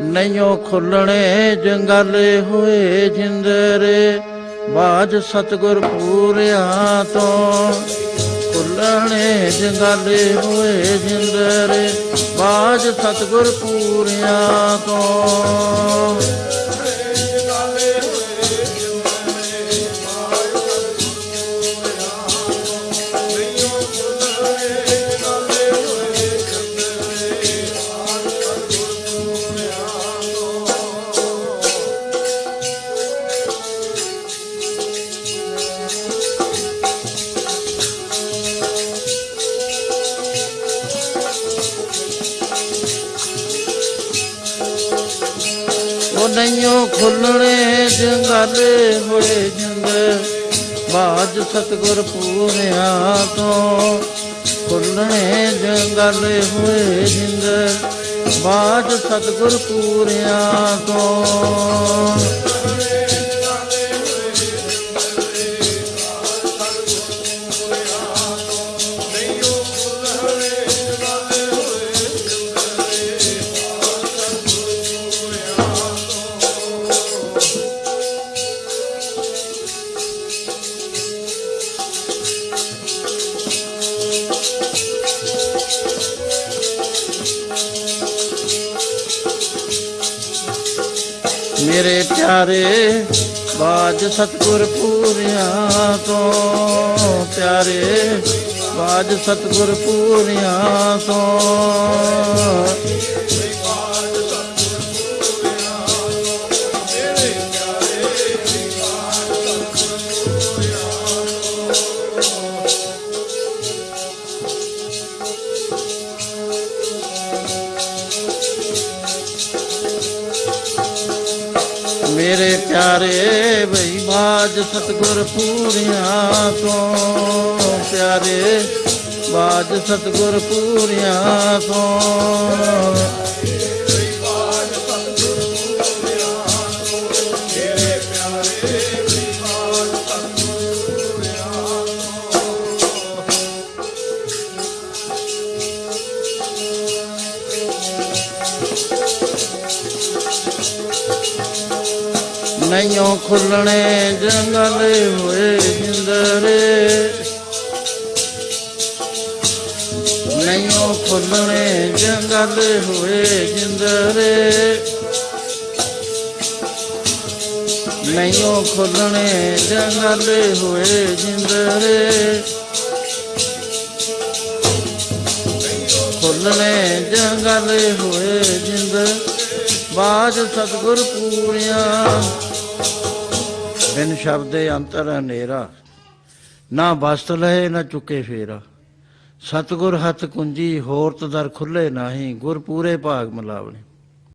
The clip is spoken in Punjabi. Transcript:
ਨੈਯੋ ਖੁੱਲਣੇ ਜੰਗਾਲੇ ਹੋਏ ਜਿੰਦਰੇ। ਬਾਜ ਸਤਗੁਰ ਪੂਰਿਆ ਤੋਂ। ਖੁੱਲਣੇ ਜੰਗਲ ਹੋਏ ਜਿੰਦਰੇ। ਬਾਜ ਸਤਗੁਰ ਪੂਰਿਆ ਤੋਂ। ਉਹ ਨੈਯੋ ਖੁੱਲਣੇ ਜੰਗਲ ਹੋਏ ਜਿੰਦ। ਬਾਜ ਸਤਗੁਰ ਪੂਰਿਆ ਤੋਂ। ਖੁੱਲਣੇ ਜੰਗਲ ਹੋਏ ਜਿੰਦ। ਬਾਜ ਸਤਗੁਰ ਪੂਰਿਆ ਤੋਂ। ਮੇਰੇ ਪਿਆਰੇ ਬਾਜ ਸਤਗੁਰ ਪੂਰਿਆ ਤੋਂ। ਪਿਆਰੇ ਬਾਜ ਸਤਗੁਰ ਪੂਰਿਆ ਤੋਂ। ਮੇਰੇ ਪਿਆਰੇ ਬਈ ਬਾਜ ਸਤਗੁਰ ਪੂਰਿਆ ਤੋਂ। ਪਿਆਰੇ ਬਾਜ ਸਤਗੁਰ ਪੂਰਿਆ ਤੋਂ। ਨੈਯੋ ਖੁੱਲਣੇ ਜੰਗਲੇ ਹੋਏ ਜਿੰਦਰੇ। ਨੈਯੋ ਖੁੱਲਣੇ ਜੰਗਲੇ ਹੋਏ ਜਿੰਦਰੇ। ਨੈਯੋ ਖੁੱਲਣੇ ਜੰਗਲ ਹੋਏ ਜਿੰਦਰੇ। ਖੁੱਲਣੇ ਜੰਗਲੇ ਹੋਏ ਜਿੰਦ ਬਾਜ ਸਤਗੁਰ ਪੂਰੀਆਂ। ਬਿਨ ਸ਼ਬਦੇ ਅੰਤਰ ਹਨੇਰਾ। ਨਾ ਵਸਤ ਲਏ ਨਾ ਚੁੱਕੇ ਫੇਰਾ। ਸਤਗੁਰ ਹੱਥ ਕੁੰਜੀ ਹੋਰਤ ਦਰ ਖੁੱਲੇ ਨਾਹੀ। ਗੁਰ ਪੂਰੇ ਭਾਗ ਮਿਲਾਵਣੇ।